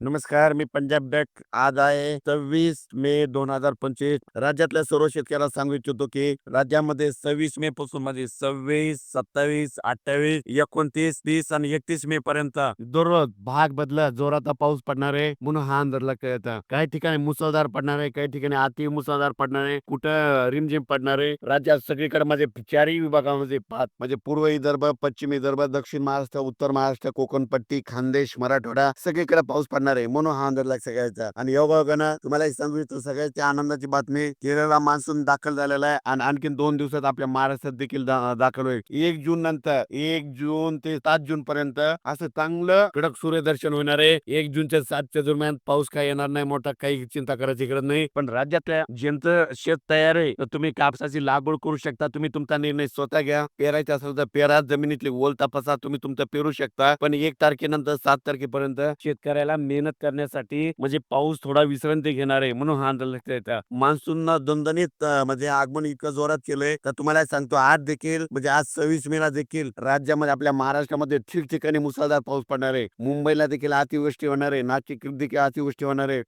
नमस्कार मी पंजाब बँक आज आहे सव्वीस मे दोन हजार पंचवीस. राज्यातल्या सर्व शेतकऱ्याला सांगू इच्छितो की राज्यामध्ये सव्वीस मे पासून म्हणजे सव्वीस सत्तावीस अठ्ठावीस एकोणतीस तीस आणि एकतीस मे पर्यंत. दररोज भाग बदलत जोराचा पाऊस पडणार आहे म्हणून हा अंदाज लागता येतं काही ठिकाणी मुसळधार पडणार आहे काही ठिकाणी अति मुसळधार पडणार आहे कुठं रिमझिम पडणार आहे. राज्यात सगळीकडे म्हणजे चारही विभागामध्ये पाच म्हणजे पूर्व विदर्भ पश्चिम विदर्भ दक्षिण महाराष्ट्र उत्तर महाराष्ट्र कोकण पट्टी खानदेश मराठवाडा सगळीकडे पाऊस पडणार आहे म्हणून हा अंदाज लागला सगळ्याचा आणि योगायोगानं तुम्हाला सांगू इच्छितो सगळ्याच्या आनंदाची बातमी केरळला मान्सून दाखल झालेला आहे आणि आणखी दोन दिवसात आपल्या महाराष्ट्रात देखील दाखल होईल. एक जून नंतर एक जून ते सात जून पर्यंत असं चांगलं कडक सूर्यदर्शन होणार आहे. एक जूनच्या सातच्या दरम्यान पाऊस काय येणार नाही मोठा काही चिंता करायची गरज नाही. पण राज्यातल्या ज्यांचं शेत तयार आहे तर तुम्ही कापसाची लागवड करू शकता तुम्ही तुमचा निर्णय स्वतः घ्या. पेरायचा असेल तर पेरा जमिनीतली ओल तपासा तुम्ही तुमचं पेरू शकता. पण एक तारखेनंतर सात तारखेपर्यंत शेतकऱ्याला मे मेहनत करण्यासाठी म्हणजे पाऊस थोडा विश्रांती घेणार आहे म्हणून हा अंदाज लक्षात येतं मान्सून दणदणीत म्हणजे आगमन इतकं जोरात केलंय. तर तुम्हाला सांगतो आज देखील म्हणजे आज सव्वीस मेला देखील राज्यामध्ये आपल्या महाराष्ट्रामध्ये ठिकठिकाणी मुसळधार पाऊस पडणार आहे. मुंबईला देखील अतिवृष्टी होणार आहे. नाशिक देखील अतिवृष्टी होणार आहे.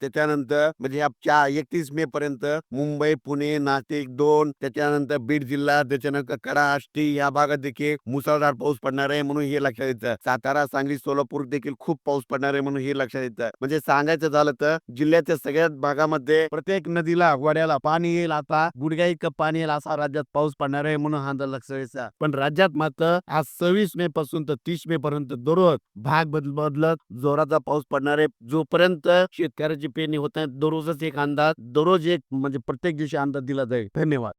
त्याच्यानंतर म्हणजे या एकतीस मे पर्यंत मुंबई पुणे नाशिक दोन त्याच्यानंतर बीड जिल्हा त्याच्यानंतर कडा आष्टी या भागात देखील मुसळधार पाऊस पडणार आहे म्हणून हे लक्षात येतं. सातारा सांगली सोलापूर देखील खूप पाऊस पडणार आहे म्हणून हे लक्षात येतं. म्हणजे सांगायचं झालं तर जिल्ह्याच्या सगळ्याच भागामध्ये प्रत्येक नदीला वड्याला पाणी येईल. आता गुडघ्या इतकं पाणी येईल. असा राज्यात पाऊस पडणार आहे म्हणून हा अंदाज लक्षात यायचा. पण राज्यात मात्र आज सव्वीस मे पासून तर तीस मे पर्यंत दररोज भाग बदल बदलत जोराचा पाऊस पडणार आहे. जोपर्यंत शेतकऱ्याची पेरणी होत नाही दररोजच एक अंदाज दररोज एक म्हणजे प्रत्येक दिवशी अंदाज दिला जाईल. धन्यवाद.